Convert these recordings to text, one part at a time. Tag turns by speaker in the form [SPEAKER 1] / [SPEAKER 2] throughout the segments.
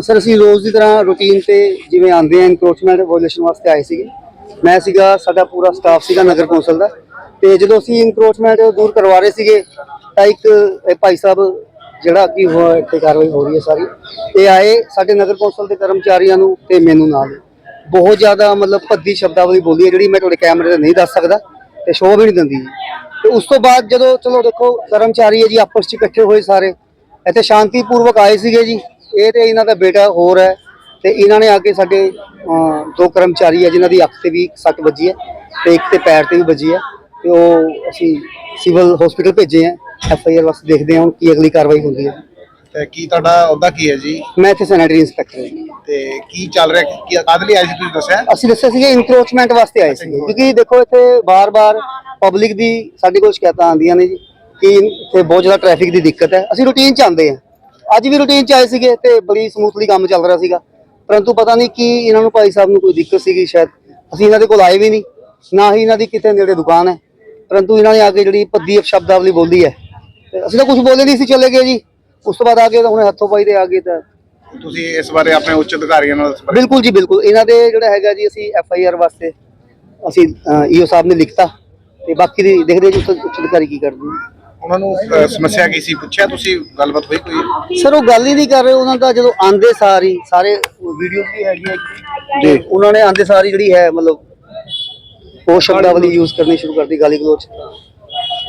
[SPEAKER 1] Sir, ਅਸੀਂ ਰੋਜ਼ ਦੀ ਤਰ੍ਹਾਂ routine ਤੇ ਜਿਵੇਂ ਆਉਂਦੇ ਆ ਇਨਕਰੋਚਮੈਂਟ ਵੋਲੇਸ਼ਨ ਵਾਸਤੇ ਆਏ ਸੀਗੇ। ਮੈਂ ਸੀਗਾ, ਸਾਡਾ ਪੂਰਾ ਸਟਾਫ ਸੀਗਾ ਨਗਰ ਕੌਂਸਲ ਦਾ। ਤੇ ਜਦੋਂ ਅਸੀਂ ਇਨਕਰੋਚਮੈਂਟ ਦੂਰ ਕਰਵਾ ਰਹੇ ਸੀਗੇ, ਤਾਂ ਇੱਕ, ਇਹ ਭਾਈ ਸਾਹਿਬ ਜਿਹੜਾ ਕਿ ਹੋ- ਇੱਥੇ ਕਾਰਵਾਈ ਹੋ ਰਹੀ ਹੈ ਸਾਰੀ, ਇਹ ਆਏ ਸਾਡੇ ਨਗਰ ਕੌਂਸਲ ਦੇ ਕਰਮਚਾਰੀਆਂ ਨੂੰ ਤੇ ਮੈਨੂੰ ਨਾਲ। ਬਹੁਤ ਜ਼ਿਆਦਾ ਮਤਲਬ ਭੱਦੀ ਸ਼ਬਦਾਵਲੀ ਬੋਲੀ ਹੈ ਜਿਹੜੀ ਮੈਂ ਤੁਹਾਡੇ ਕੈਮਰੇ ਤੇ ਨਹੀਂ ਦੱਸ ਸਕਦਾ ਤੇ ਸ਼ੋਅ ਵੀ ਨਹੀਂ ਦਿੰਦੀ। ਤੇ ਉਸ ਤੋਂ ਬਾਅਦ ਜਦੋਂ, ਚਲੋ ਦੇਖੋ, ਕਰਮਚਾਰੀ ਹੈ ਜੀ, ਆਪਸ ਚ ਇਕੱਠੇ ਹੋਏ ਸਾਰੇ। ਇੱਥੇ ਸ਼ਾਂਤੀਪੂਰਵਕ ਆਏ ਸੀਗੇ ਜੀ। ਇਹ ਤੇ ਇਹਨਾਂ ਦਾ ਬੇਟਾ ਹੋਰ ਹੈ ਤੇ ਇਹਨਾਂ ਨੇ ਆ ਕੇ ਸਾਡੇ ਦੋ ਕਰਮਚਾਰੀ ਹੈ ਜਿਨ੍ਹਾਂ ਦੀ ਅੱਖ ਤੇ ਵੀ ਸੱਟ ਵੱਜੀ ਹੈ ਤੇ ਇੱਕ ਤੇ ਪੈਰ ਤੇ ਵੀ ਵੱਜੀ ਹੈ ਤੇ ਉਹ ਅਸੀਂ ਸਿਵਲ ਹਸਪੀਟਲ ਭੇਜੇ ਹੈ। ਐਫ ਆਈ ਆਰ ਵਾਸਤੇ ਦੇਖਦੇ ਹਾਂ ਹੁਣ ਕੀ ਅਗਲੀ ਕਾਰਵਾਈ ਹੁੰਦੀ ਹੈ।
[SPEAKER 2] ਤੇ ਕੀ ਤੁਹਾਡਾ ਅਹੁਦਾ ਕੀ ਹੈ ਜੀ?
[SPEAKER 1] ਮੈਂ ਇੱਥੇ ਸੈਨੇਟਰੀ ਇੰਸਪੈਕਟਰ ਹਾਂ
[SPEAKER 2] ਤੇ ਕੀ ਚੱਲ ਰਿਹਾ? ਕੀ ਕਾਹਦੇ ਲਈ ਆਏ ਸੀ ਤੁਸੀਂ ਦੱਸਿਆ?
[SPEAKER 1] ਅਸੀਂ ਦੱਸਿਆ ਸੀਗੇ ਇਨਕਰੋਚਮੈਂਟ ਵਾਸਤੇ ਆਏ ਸੀ। ਕਿਉਂਕਿ ਦੇਖੋ ਇੱਥੇ ਬਾਰ-ਬਾਰ ਪਬਲਿਕ ਦੀ ਸਾਡੇ ਕੋਲ ਸ਼ਿਕਾਇਤਾਂ ਆਉਂਦੀਆਂ ਨੇ ਜੀ ਕਿ ਇੱਥੇ ਬਹੁਤ ਜ਼ਿਆਦਾ ਟ੍ਰੈਫਿਕ ਦੀ ਦਿੱਕਤ ਹੈ। ਅਸੀਂ ਰੂਟੀਨ ਚ ਆਉਂਦੇ ਹਾਂ। ਅੱਜ ਵੀ ਰੂਟੀਨ ਚ ਆਏ ਸੀਗੇ ਤੇ ਬੜੀ ਸਮੂਥਲੀ ਕੰਮ ਚੱਲ ਰਿਹਾ ਸੀਗਾ। ਪਰੰਤੂ ਪਤਾ ਨਹੀਂ ਕਿ ਇਹਨਾਂ ਨੂੰ ਭਾਈ ਸਾਹਿਬ ਨੂੰ ਕੋਈ ਦਿੱਕਤ ਸੀਗੀ ਸ਼ਾਇਦ। ਅਸੀਂ ਇਹਨਾਂ ਦੇ ਕੋਲ ਆਏ ਵੀ ਨਹੀਂ ਨਾ ਹੀ ਇਹਨਾਂ ਦੀ ਕਿਤੇ ਨੇੜੇ ਦੁਕਾਨ ਹੈ। ਪਰੰਤੂ ਇਹਨਾਂ ਨੇ ਆ ਕੇ ਜਿਹੜੀ ਭੱਦੀ ਸ਼ਬਦਾਵਲੀ ਬੋਲੀ ਹੈ। ਤੇ ਅਸੀਂ ਤਾਂ ਕੁਝ ਬੋਲੇ ਨਹੀਂ ਸੀ ਚਲੇ ਗਏ ਜੀ। ਉਸ ਤੋਂ ਬਾਅਦ ਆ ਕੇ ਤਾਂ ਹੁਣ ਹੱਥੋਂ ਪਾਈ ਤੇ ਆ ਗਏ ਤਾਂ।
[SPEAKER 2] ਤੁਸੀਂ ਇਸ ਬਾਰੇ ਆਪਣੇ ਉੱਚ ਅਧਿਕਾਰੀਆਂ ਨਾਲ
[SPEAKER 1] ਬਿਲਕੁਲ ਜੀ ਬਿਲਕੁਲ। ਇਹਨਾਂ ਦੇ ਜਿਹੜਾ ਹੈਗਾ ਜੀ ਅਸੀਂ ਐਫ ਆਈ ਆਰ ਵਾਸਤੇ ਅਸੀਂ ਈਓ ਸਾਹਿਬ ਨੇ ਲਿਖਤਾ। ਤੇ ਬਾਕੀ ਦੀ ਦੇਖਦੇ ਜੀ ਉੱਚ ਉੱਚ ਅਧਿਕਾਰੀ ਕੀ ਕਰਦੇ ਨੇ।
[SPEAKER 2] ਉਹਨਾਂ ਨੂੰ ਸਮੱਸਿਆ ਕੀ ਸੀ? ਪੁੱਛਿਆ ਤੁਸੀਂ? ਗੱਲਬਾਤ ਹੋਈ ਕੋਈ?
[SPEAKER 1] ਸਰ ਉਹ ਗੱਲ ਹੀ ਨਹੀਂ ਕਰ ਰਹੇ। ਉਹਨਾਂ ਦਾ ਜਦੋਂ ਆਂਦੇ ਸਾਰੀ ਸਾਰੇ ਵੀਡੀਓ ਵੀ ਹੈਗੀ ਹੈ ਜੀ। ਉਹਨਾਂ ਨੇ ਆਂਦੇ ਸਾਰੀ ਜਿਹੜੀ ਹੈ ਮਤਲਬ ਉਹ ਸ਼ਬਦਾਵਲੀ ਯੂਜ਼ ਕਰਨੀ ਸ਼ੁਰੂ ਕਰਦੀ ਗਾਲੀ ਗਲੋਚ।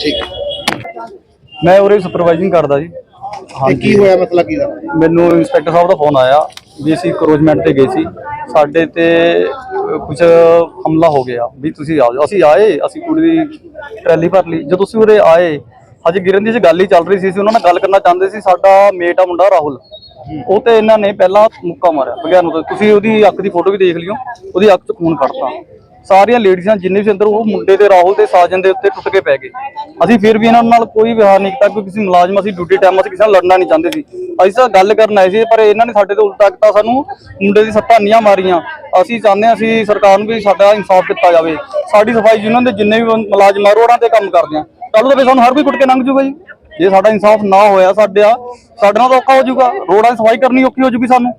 [SPEAKER 2] ਠੀਕ। ਹੈ
[SPEAKER 3] ਮੈਂ ਉਰੇ ਸੁਪਰਵਾਈਜ਼ਿੰਗ ਕਰਦਾ ਜੀ।
[SPEAKER 2] ਤੇ ਕੀ ਹੋਇਆ? ਮਸਲਾ ਕੀ ਦਾ
[SPEAKER 3] ਮੈਨੂੰ ਇੰਸਪੈਕਟਰ ਸਾਹਿਬ ਦਾ ਫੋਨ ਆਇਆ ਵੀ ਅਸੀਂ ਕਰੋਜਮੈਂਟ ਤੇ ਗਏ ਸੀ। ਸਾਡੇ ਤੇ ਕੁਝ ਹਮਲਾ ਹੋ ਗਿਆ। ਵੀ ਤੁਸੀਂ ਆ ਜਾਓ। ਅਸੀਂ ਆਏ ਅਸੀਂ ਕੁੜੀ ਦੀ ਟਰੈਲੀ ਭਰ ਲਈ। ਜਦੋਂ ਤੁਸੀਂ ਉਰੇ ਆਏ ਹਜੇ ਗਿਰਨ ਦੀ ਜੀ ਗੱਲ ਹੀ ਚੱਲ ਰਹੀ ਸੀ ਅਸੀਂ ਉਹਨਾਂ ਨਾਲ ਗੱਲ ਕਰਨਾ ਚਾਹੁੰਦੇ ਸੀ ਸਾਡਾ ਮੇਟ ਆ ਮੁੰਡਾ ਰਾਹੁਲ। ਉਹ ਤੇ ਇਹਨਾਂ ਨੇ ਪਹਿਲਾਂ ਮੁੱਕਾ ਮਾਰਿਆ ਬਗਿਆਨ ਨੂੰ ਤੁਸੀਂ ਉਹਦੀ ਅੱਖ ਦੀ ਫੋਟੋ ਵੀ ਦੇਖ ਲਿਓ ਉਹਦੀ ਅੱਖ 'ਚ ਖੂਨ ਕੱਢਤਾ। ਸਾਰੀਆਂ ਲੇਡੀਜ਼ਾਂ ਜਿੰਨੇ ਵੀ ਸੀ ਅੰਦਰ ਉਹ ਮੁੰਡੇ ਤੇ ਰਾਹੁਲ ਤੇ ਸਾਜਨ ਦੇ ਉੱਤੇ ਟੁੱਟ ਕੇ ਪੈ ਗਏ। ਅਸੀਂ ਫਿਰ ਵੀ ਇਹਨਾਂ ਨਾਲ ਕੋਈ ਵਿਹਾਰ ਨਹੀਂ ਕੀਤਾ ਕਿਉਂਕਿ ਕਿਸੇ ਮੁਲਾਜ਼ਮ ਅਸੀਂ ਡਿਊਟੀ ਟਾਈਮ ਅਸੀਂ ਕਿਸੇ ਨਾਲ ਲੜਨਾ ਨਹੀਂ ਚਾਹੁੰਦੇ ਸੀ। ਅਸੀਂ ਤਾਂ ਗੱਲ ਕਰਨ ਆਏ ਸੀ ਪਰ ਇਹਨਾਂ ਨੇ ਸਾਡੇ ਤੇ ਉਲਟਾ ਕੀਤਾ ਸਾਨੂੰ ਮੁੰਡੇ ਦੀ ਸੱਟਾਂ ਨੀਆਂ ਮਾਰੀਆਂ। ਅਸੀਂ ਚਾਹੁੰਦੇ ਹਾਂ ਅਸੀਂ ਸਰਕਾਰ ਨੂੰ ਵੀ ਸਾਡਾ ਇਨਸਾਫ ਦਿੱਤਾ ਜਾਵੇ। ਸਾਡੀ ਸਫ਼ਾਈ ਯੂਨੀਅਨ ਦੇ ਜਿੰਨੇ ਵੀ ਮੁਲਾਜ਼ਮ ਆ ਰੋਡਾਂ ਤੇ ਕੰਮ ਕਰਦੇ ਆ। ਕੱਲ ਨੂੰ ਤਾਂ ਸਾਨੂੰ ਹਰ ਕੋਈ ਕੁੱਟ ਕੇ ਲੰਘ ਜੂਗਾ ਜੀ। ਜੇ ਸਾਡਾ ਇਨਸਾਫ ਨਾ ਹੋਇਆ ਸਾਡਿਆ ਸਾਡੇ ਨਾਲ ਔਖਾ ਹੋ ਜਾਊਗਾ ਰੋਡਾਂ ਦੀ ਸਫ਼ਾਈ ਕਰਨੀ ਔਖੀ ਹੋ ਜੂਗੀ ਸਾਨੂੰ।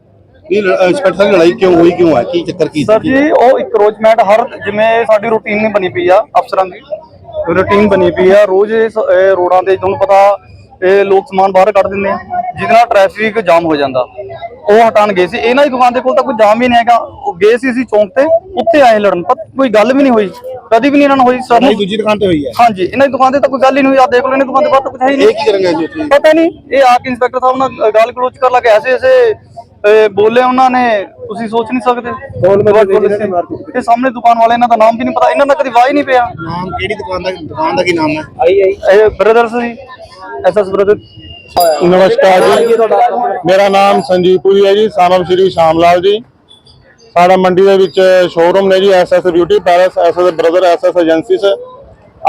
[SPEAKER 4] ਕੀ ਇੰਸਪੈਕਟਰ ਸਾਹਿਬ ਲੜਾਈ ਕਿਉਂ ਹੋਈ ਕਿਉਂ ਹੈ? ਕੀ ਚੱਕਰ ਕੀ
[SPEAKER 3] ਸਰ ਜੀ ਉਹ ਇੱਕ ਰੋਜ਼ਮੈਂਟ ਹਰ ਜਿਵੇਂ ਸਾਡੀ ਰੂਟੀਨ ਨਹੀਂ ਬਣੀ ਪਈ ਆ ਅਫਸਰਾਂ ਦੀ। ਰੂਟੀਨ ਬਣੀ ਪਈ ਆ। ਰੋਜ਼ ਇਹ ਸ- ਇਹ ਰੋਡਾਂ ਤੇ ਤੁਹਾਨੂੰ ਪਤਾ ਇਹ ਲੋਕ ਸਮਾਨ ਬਾਹਰ ਕੱਢ ਦਿੰਦੇ ਆ। ਜਿਹਦੇ ਨਾਲ ਟ੍ਰੈਫਿਕ ਜਾਮ ਹੋ ਜਾਂਦਾ। ਉਹ ਹਟਾਉਣ ਗਏ ਸੀ। ਇਹਨਾਂ ਦੀ ਦੁਕਾਨ ਦੇ ਕੋਲ ਤਾਂ ਕੋਈ ਜਾਮ ਹੀ ਨਹੀਂ ਹੈਗਾ। ਉਹ ਗਏ ਸੀ ਅਸੀਂ ਚੌਂਕ ਤੇ ਉੱਥੇ ਆਏ ਲੜਨ ਪਰ ਕੋਈ ਗੱਲ ਵੀ ਨਹੀਂ ਹੋਈ। ਕਦੀ ਵੀ ਨਹੀਂ ਇਹਨਾਂ ਨਾਲ ਹੋਈ। ਸਰ
[SPEAKER 4] ਦੂਜੀ ਦੁਕਾਨ ਤੇ ਹੋਈ ਹੈ।
[SPEAKER 3] ਹਾਂਜੀ ਇਹਨਾਂ ਦੀ ਦੁਕਾਨ ਤੇ ਤਾਂ ਕੋਈ ਗੱਲ ਹੀ ਨਹੀਂ ਹੋਈ। ਆ ਦੇਖ ਲਓ ਇਹਨਾਂ ਦੀ ਦੁਕਾਨ ਤੇ ਕੁਝ ਹੈ ਹੀ ਨਹੀਂ।
[SPEAKER 4] ਇਹ ਕੀ ਕਰਨਗੇ ਜੀ ਉੱਥੇ?
[SPEAKER 3] ਪਤਾ ਨਹੀਂ। ਇਹ ਆ ਕੇ ਇੰਸਪੈਕਟਰ ਸਾਹਿਬ ਨਾਲ ਗੱਲ ਕਲੋਜ਼ ਕਰ ਲੱਗੇ। ਐਸੇ ਐਸੇ ਬੋਲੇ ਉਹਨਾਂ ਨੇ। ਤੁਸੀਂ ਸੋਚ ਨਹੀਂ ਸਕਦੇ। ਇਹ ਸਾਹਮਣੇ ਦੁਕਾਨ ਵਾਲੇ ਇਹਨਾਂ ਦਾ ਨਾਮ ਵੀ ਨਹੀਂ ਪਤਾ। ਇਹਨਾਂ ਦਾ ਕਦੀ ਵਾਹ ਹੀ ਨਹੀਂ ਪਿਆ।
[SPEAKER 4] ਨਾਮ ਕਿਹੜੀ ਦੁਕਾਨ ਦਾ ਦੁਕਾਨ ਦਾ ਕੀ ਨਾਮ ਹੈ?
[SPEAKER 3] ਇਹ ਬ੍ਰਦਰਸ ਜੀ ਐਸਐਸ ਬ੍ਰਦਰ।
[SPEAKER 4] ਨਮਸਕਾਰ ਜੀ। ਮੇਰਾ ਨਾਮ ਸੰਜੀਵ ਪੁਰੀ ਹੈ ਜੀ ਸਾਨਮ ਸ਼੍ਰੀ ਸ਼ਾਮ ਲਾਲ ਜੀ। ਸਾਡਾ ਮੰਡੀ ਦੇ ਵਿੱਚ ਸ਼ੋਰੂਮ ਨੇ ਜੀ SS beauty palace SS brother SS agencies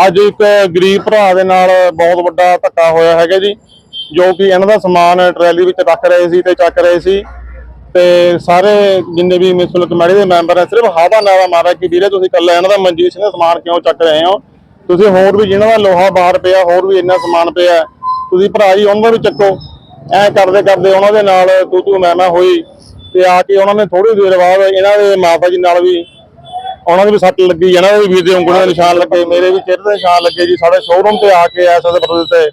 [SPEAKER 4] ਅੱਜ ਇੱਕ ਗਰੀਬ ਭਰਾ ਦੇ ਨਾਲ ਬਹੁਤ ਵੱਡਾ ਧੱਕਾ ਹੋਇਆ ਹੈਗਾ ਜੀ, ਜੋ ਕਿ ਇਹਨਾਂ ਦਾ ਸਮਾਨ ਟਰੈਲੀ ਵਿੱਚ ਰੱਖ ਰਹੇ ਸੀ ਤੇ ਚੱਕ ਰਹੇ ਸੀ। ਤੇ ਸਾਰੇ ਜਿੰਨੇ ਵੀ ਮਿਸਲ ਕਮੇਟੀ ਦੇ ਮੈਂਬਰ ਹੈ ਸਿਰਫ ਹਾਵਾ ਨਾਰਾ ਮਾਰਿਆ ਕਿ ਵੀਰੇ ਤੁਸੀਂ ਇਕੱਲਾ ਇਹਨਾਂ ਦਾ ਮਨਜੀਤ ਸਿੰਘ ਦਾ ਸਮਾਨ ਕਿਉਂ ਚੱਕ ਰਹੇ ਹੋ? ਤੁਸੀਂ ਹੋਰ ਵੀ ਜਿਹਨਾਂ ਦਾ ਲੋਹਾ ਬਾਹਰ ਪਿਆ, ਹੋਰ ਵੀ ਇੰਨਾ ਸਮਾਨ ਪਿਆ। ਤੁਸੀਂ ਭਰਾ ਜੀ, ਉਹਨਾਂ ਨੂੰ ਵੀ ਚੱਕੋ। ਐ ਕਰਦੇ ਕਰਦੇ ਉਹਨਾਂ ਦੇ ਨਾਲ ਤੂੰ ਤੂੰ ਮੈਂ ਮੈਂ ਹੋਈ। ਤੇ ਆ ਕੇ ਉਹਨਾਂ ਨੇ ਥੋੜੀ ਦੇਰ ਬਾਅਦ ਇਹਨਾਂ ਦੇ ਮਾਤਾ ਜੀ ਨਾਲ ਵੀ ਉਹਨਾਂ ਦੇ ਵੀ ਸੱਟ ਲੱਗੀ, ਇਹਨਾਂ ਦੇ ਵੀ ਵੀਰ ਦੇ ਉਂਗਲਾਂ ਦੇ ਨਿਸ਼ਾਨ ਲੱਗੇ, ਮੇਰੇ ਵੀ ਚਿਹਰੇ ਦੇ ਨਿਸ਼ਾਨ ਲੱਗੇ ਜੀ। ਸਾਡੇ ਸ਼ੋਰੂਮ ਤੇ ਆ ਕੇ ਐਸ ਦੇ ਬਦਲ ਤੇ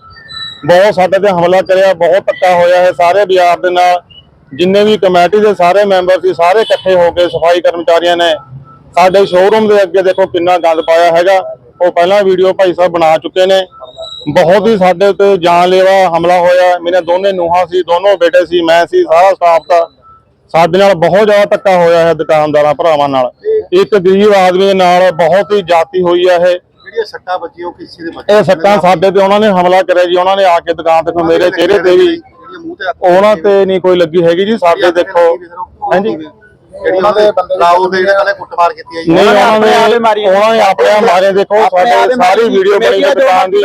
[SPEAKER 4] ਬਹੁਤ ਸਾਡੇ ਤੇ ਹਮਲਾ ਕਰਿਆ, ਬਹੁਤ ਧੱਕਾ ਹੋਇਆ ਹੈ। ਸਾਰੇ ਬਾਜ਼ਾਰ ਦੇ ਨਾਲ ਜਿੰਨੇ ਵੀ ਕਮੇਟੀ ਦੇ ਸਾਰੇ ਮੈਂਬਰ ਸੀ, ਸਾਰੇ ਇਕੱਠੇ ਹੋ ਕੇ ਸਫ਼ਾਈ ਕਰਮਚਾਰੀਆਂ ਨੇ ਸਾਡੇ ਸ਼ੋਰੂਮ ਦੇ ਅੱਗੇ ਦੇਖੋ ਕਿੰਨਾ ਗੰਦ ਪਾਇਆ ਹੈਗਾ। ਉਹ ਪਹਿਲਾਂ ਵੀਡੀਓ ਭਾਈ ਸਾਹਿਬ ਬਣਾ ਚੁੱਕੇ ਨੇ। ਬਹੁਤ ਹੀ ਸਾਡੇ ਉੱਤੇ ਜਾਨਲੇਵਾ ਹਮਲਾ ਹੋਇਆ। ਮੇਰੇ ਦੋਨੇ ਨੂੰਹਾਂ ਸੀ ਦੋਨੋਂ ਬੇਟੇ ਸੀ ਮੈਂ ਸੀ ਸਾਰਾ ਸਟਾਫ ਦਾ ਸਾਡੇ ਨਾਲ ਬਹੁਤ ਜ਼ਿਆਦਾ ਧੱਕਾ ਹੋਇਆ ਹੈ ਦੁਕਾਨਦਾਰਾਂ ਭਰਾਵਾਂ ਨਾਲ। ਇੱਕ ਗਰੀਬ ਆਦਮੀ ਦੇ ਨਾਲ ਬਹੁਤ ਹੀ ਜਾਤੀ ਹੋਈ ਹੈ ਇਹ।
[SPEAKER 2] ਜਿਹੜੀਆਂ ਸੱਟਾਂ ਵੱਜੀਆਂ ਉਹ ਕਿਸੇ ਦੇ
[SPEAKER 4] ਇਹ ਸੱਟਾਂ ਸਾਡੇ ਤੇ ਉਹਨਾਂ ਨੇ ਹਮਲਾ ਕਰਿਆ ਜੀ ਉਹਨਾਂ ਨੇ ਆ ਕੇ ਦੁਕਾਨ ਤੇ ਮੇਰੇ ਚਿਹਰੇ ਤੇ ਵੀ ਉਹਨਾਂ ਤੇ ਨਹੀਂ ਕੋਈ ਲੱਗੀ ਹੈਗੀ ਜੀ ਸਾਡੇ ਦੇਖੋ। ਹਾਂਜੀ।
[SPEAKER 2] ਜਿਹੜੀ ਉਹਨਾਂ ਦੇ ਲਾਉ ਦੇ ਜਿਹੜੇ ਪਹਿਲੇ ਕੁੱਟਮਾਰ ਕੀਤੀ ਹੈ ਜੀ।
[SPEAKER 4] ਉਹਨਾਂ ਨੇ ਉਹਨਾਂ ਨੇ ਆਪਣੇ ਆਪ ਮਾਰੇ ਦੇਖੋ ਸਾਡੇ ਸਾਰੀ ਵੀਡੀਓ ਬਣੀ ਹੈ ਦੁਕਾਨ ਦੀ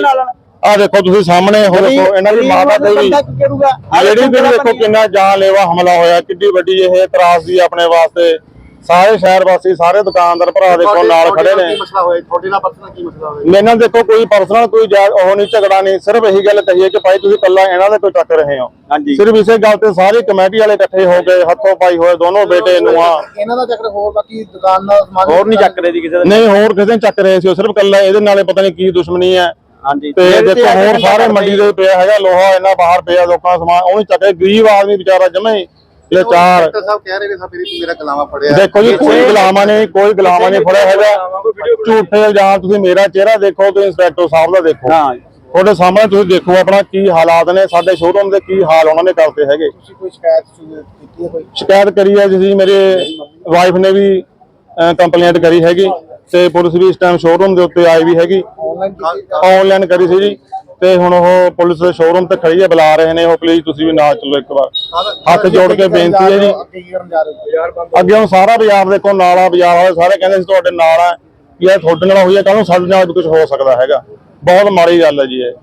[SPEAKER 4] ਆ ਦੇਖੋ ਤੁਸੀਂ ਸਾਹਮਣੇ ਹੋ ਦੇਖੋ ਇਹਨਾਂ ਦੀ ਮਾਤਾ ਤੇ ਵੀ ਜਿਹੜੀ ਵੀ ਦੇਖੋ ਕਿੰਨਾ ਜਾਨਲੇਵਾ ਹਮਲਾ ਹੋਇਆ ਕਿੰਨੀ ਵੱਡੀ ਇਹ ਤਰਾਸ ਦੀ ਆਪਣੇ ਵਾਸਤੇ ਸਾਰੇ ਸ਼ਹਿਰ ਵਾਸੀ ਸਾਰੇ ਦੁਕਾਨਦਾਰ ਭਰਾ ਦੇਖੋ ਨਾਲ ਖੜੇ ਨੇ।
[SPEAKER 2] ਮਸਲਾ ਹੋਇਆ? ਤੁਹਾਡੇ ਨਾਲ ਪਰਸਨਲ ਕੀ ਮਸਲਾ ਹੋਇਆ?
[SPEAKER 4] ਮੇਰੇ ਨਾਲ ਦੇਖੋ ਕੋਈ ਪਰਸਨਲ ਕੋਈ ਉਹ ਨਹੀਂ ਝਗੜਾ ਨਹੀਂ ਸਿਰਫ ਇਹੀ ਗੱਲ ਕਹੀਏ ਕਿ ਭਾਈ ਤੁਸੀਂ ਕੱਲਾ ਇਹਨਾਂ ਦੇ ਕੋਈ ਚੱਕ ਰਹੇ ਹੋ।
[SPEAKER 2] ਹਾਂਜੀ।
[SPEAKER 4] ਸਿਰਫ ਇਸੇ ਗੱਲ ਤੇ ਸਾਰੇ ਕਮੇਟੀ ਵਾਲੇ ਇਕੱਠੇ ਹੋ ਗਏ ਹੱਥੋਂ ਪਾਈ ਹੋਏ ਦੋਨੋਂ ਬੇਟੇ ਨੂੰਹਾਂ।
[SPEAKER 2] ਇਹਨਾਂ ਦਾ ਚੱਕਰ ਹੋਰ ਬਾਕੀ ਦੁਕਾਨ ਦਾ ਸਮਾਨ ਹੋਰ ਨਹੀਂ ਚੱਕ ਰਹੇ ਜੀ ਕਿਸੇ
[SPEAKER 4] ਨਹੀਂ ਹੋਰ ਕਿਸੇ ਨੇ ਚੱਕ ਰਹੇ ਸੀ ਉਹ ਸਿਰਫ ਕੱਲਾ ਇਹਦੇ ਨਾਲੇ ਪਤਾ ਨਹੀਂ ਕੀ ਦੁਸ਼ਮਣੀ ਹੈ।
[SPEAKER 2] ਹਾਂਜੀ।
[SPEAKER 4] ਤੇ ਦੇਖੋ ਹੋਰ ਸਾਰੇ ਮੰਡੀ ਦੇ ਪਿਆ ਹੈਗਾ ਲੋਹਾ ਇਹਨਾਂ ਬਾਹਰ ਪਿਆ ਲੋਕਾਂ ਦਾ ਸਮਾਨ ਉਹ ਨਹੀਂ ਚੱਕੇ ਗਰੀਬ ਆਦਮੀ ਵਿਚਾਰਾ ਜਮੇ ਹੀ ਲਾਚਾਰ
[SPEAKER 2] ਡਾਕਟਰ ਸਾਹਿਬ ਕਹਿ ਰਹੇ ਨੇ ਸਾ ਮੇਰੀ ਫੜਿਆ
[SPEAKER 4] ਦੇਖੋ ਜੀ ਕੋਈ ਗੁਲਾਮਾਂ ਨੇ ਕੋਈ ਗੁਲਾਮਾਂ ਨੇ ਫੜਿਆ ਹੈਗਾ। ਝੂਠੇ ਇਲਜ਼ਾਮ ਤੁਸੀਂ ਮੇਰਾ ਚਿਹਰਾ ਦੇਖੋ ਤੇ ਇੰਸਪੈਕਟਰ ਸਾਹਿਬ ਦਾ ਦੇਖੋ।
[SPEAKER 2] ਹਾਂ।
[SPEAKER 4] ਤੁਹਾਡੇ ਸਾਹਮਣੇ ਤੁਸੀਂ ਦੇਖੋ ਆਪਣਾ ਕੀ ਹਾਲਾਤ ਨੇ ਸਾਡੇ ਸ਼ੋਰੂਮ ਦੇ ਕੀ ਹਾਲ ਉਹਨਾਂ ਨੇ ਕਰਤੇ ਹੈਗੇ।
[SPEAKER 2] ਤੁਸੀਂ ਕੋਈ ਸ਼ਿਕਾਇਤ ਕੀਤੀ ਹੈ ਕੋਈ?
[SPEAKER 4] ਸ਼ਿਕਾਇਤ ਕਰੀ ਹੈ ਜੀ ਮੇਰੇ ਵਾਈਫ ਨੇ ਵੀ ਕੰਪਲੇਂਟ ਕਰੀ ਹੈਗੀ। ਤੇ ਪੁਲਿਸ ਵੀ ਇਸ ਟਾਈਮ ਸ਼ੋਰੂਮ ਦੇ ਉੱਤੇ ਆਈ ਵੀ ਹੈਗੀ। ਆਨਲਾਈਨ ਕਰੀ ਸੀ ਜੀ। ਤੇ ਹੁਣ ਉਹ ਪੁਲਿਸ ਦੇ ਸ਼ੋਰੂਮ ਤੇ ਖੜੀ ਹੈ, ਬੁਲਾ ਰਹੇ ਨੇ ਉਹ ਪਲੀਜ਼ ਤੁਸੀਂ ਵੀ ਨਾਲ ਚੱਲੋ ਇੱਕ ਵਾਰ। ਹੱਥ ਜੋੜ ਕੇ ਬੇਨਤੀ ਹੈ ਜੀ।
[SPEAKER 2] ਅੱਗੇ
[SPEAKER 4] ਹੁਣ ਸਾਰਾ ਬਾਜ਼ਾਰ ਦੇਖੋ, ਨਾਲਾ ਬਾਜ਼ਾਰ ਵਾਲੇ ਸਾਰੇ ਕਹਿੰਦੇ ਸੀ ਤੁਹਾਡੇ ਨਾਲ ਆ। ਇਹ ਤੁਹਾਡੇ ਨਾਲ ਹੋਈ ਹੈ ਕੱਲ ਨੂੰ ਸਾਡੇ ਨਾਲ ਵੀ ਕੁਝ ਹੋ ਸਕਦਾ ਹੈਗਾ। ਬਹੁਤ ਮਾੜੀ ਗੱਲ ਹੈ ਜੀ ਇਹ।